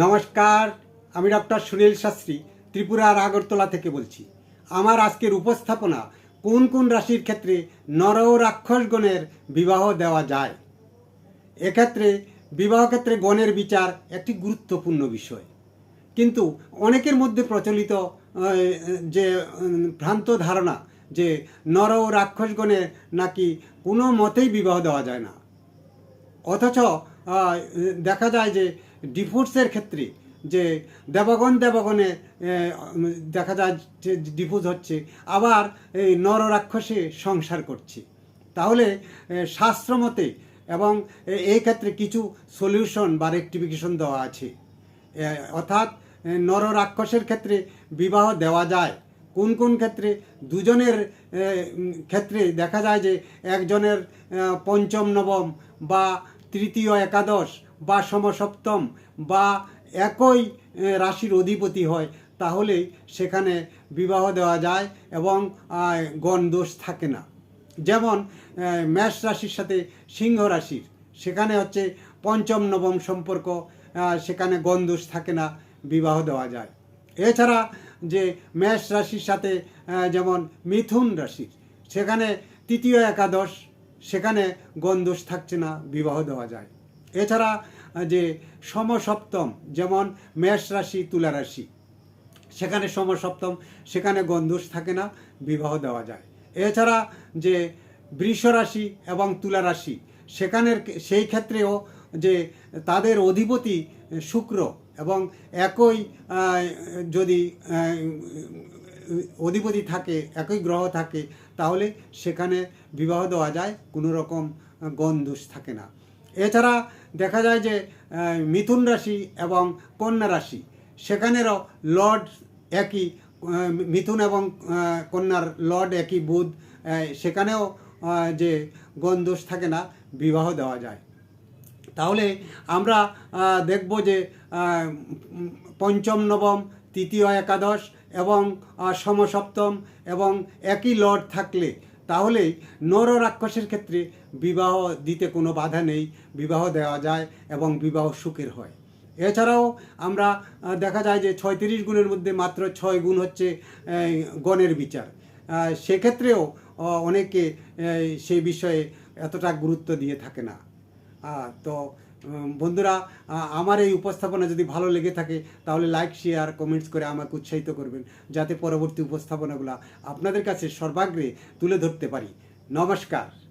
নমস্কার, আমি ডক্টর সুনীল শাস্ত্রী, ত্রিপুরার আগরতলা থেকে বলছি। আমার আজকের উপস্থাপনা কোন কোন রাশির ক্ষেত্রে নর ও রাক্ষসগণের বিবাহ দেওয়া যায়? এক্ষেত্রে বিবাহ ক্ষেত্রে গণের বিচার একটি গুরুত্বপূর্ণ বিষয়। কিন্তু অনেকের মধ্যে প্রচলিত যে ভ্রান্ত ধারণা যে নর ও রাক্ষসগণের নাকি কোনো মতেই বিবাহ দেওয়া যায় না। অথচ দেখা যায় যে ডিভোর্সের ক্ষেত্রে যে দেবগণ দেবগণে দেখা যায় যে ডিভোর্স হচ্ছে আবার এই নররাক্ষসে সংসার করছে। তাহলে শাস্ত্রমতে এবং এই ক্ষেত্রে কিছু সলিউশন বা রেক্টিফিকেশন দেওয়া আছে। অর্থাৎ এ, নর রাক্ষসের ক্ষেত্রে বিবাহ দেওয়া যায়। কোন কোন ক্ষেত্রে? দুজনের ক্ষেত্রে দেখা যায় যে একজনের পঞ্চম নবম বা তৃতীয় একাদশ বা সমসপ্তম বা একই রাশির অধিপতি হয় তাহলে সেখানে বিবাহ দেওয়া যায় এবং আহ, গণদোষ থাকে না। যেমন মেষ রাশির সাথে সিংহ রাশির সেখানে হচ্ছে পঞ্চম নবম সম্পর্ক সেখানে গন্ধুষ থাকে না বিবাহ দেওয়া যায়। এছাড়া যে মেষ রাশির সাথে যেমন মিথুন রাশির সেখানে তৃতীয় একাদশ সেখানে গন্ধুষ থাকছে না বিবাহ দেওয়া যায়। এছাড়া যে সমসপ্তম, যেমন মেষ রাশি, তুলা রাশি, সেখানে সমসপ্তম, সেখানে গন্ধুষ থাকে না, বিবাহ দেওয়া যায়। এছাড়া যে বৃষ রাশি এবং তুলা রাশি, সেখানের সেই ক্ষেত্রেও যে তাদের অধিপতি শুক্র এবং একই যদি অধিপতি থাকে, একই গ্রহ থাকে, তাহলে সেখানে বিবাহ দেওয়া যায়, কোনো রকম গন্ধুষ থাকে না। এছাড়া দেখা যায় যে মিথুন রাশি এবং কন্যা রাশি। সেখানেরও লর্ড একই মিথুন এবং কন্যার লর্ড একই বুধ সেখানেও যে গন্ধোষ থাকে না, বিবাহ দেওয়া যায়। তাহলে আমরা দেখব যে পঞ্চম, নবম, তৃতীয় একাদশ এবং সমসপ্তম এবং একই লর্ড থাকলে তাহলেই নর রাক্ষসের ক্ষেত্রে বিবাহ দিতে কোনো বাধা নেই, বিবাহ দেওয়া যায় এবং বিবাহ সুখের হয়। এছাড়াও আমরা দেখা যায় যে ছয়ত্রিশ গুণের মধ্যে মাত্র ছয় গুণ হচ্ছে গণের বিচার। সেক্ষেত্রেও অনেকে সেই বিষয়ে এতটা গুরুত্ব দিয়ে থাকে না। তো বন্ধুরা আমার এই উপস্থাপনা যদি ভালো লেগে থাকে, তাহলে লাইক শেয়ার কমেন্টস করে আমাকে উৎসাহিত করবেন, যাতে পরবর্তী উপস্থাপনাগুলো আপনাদের কাছে সর্বাগ্রে তুলে ধরতে পারি। নমস্কার।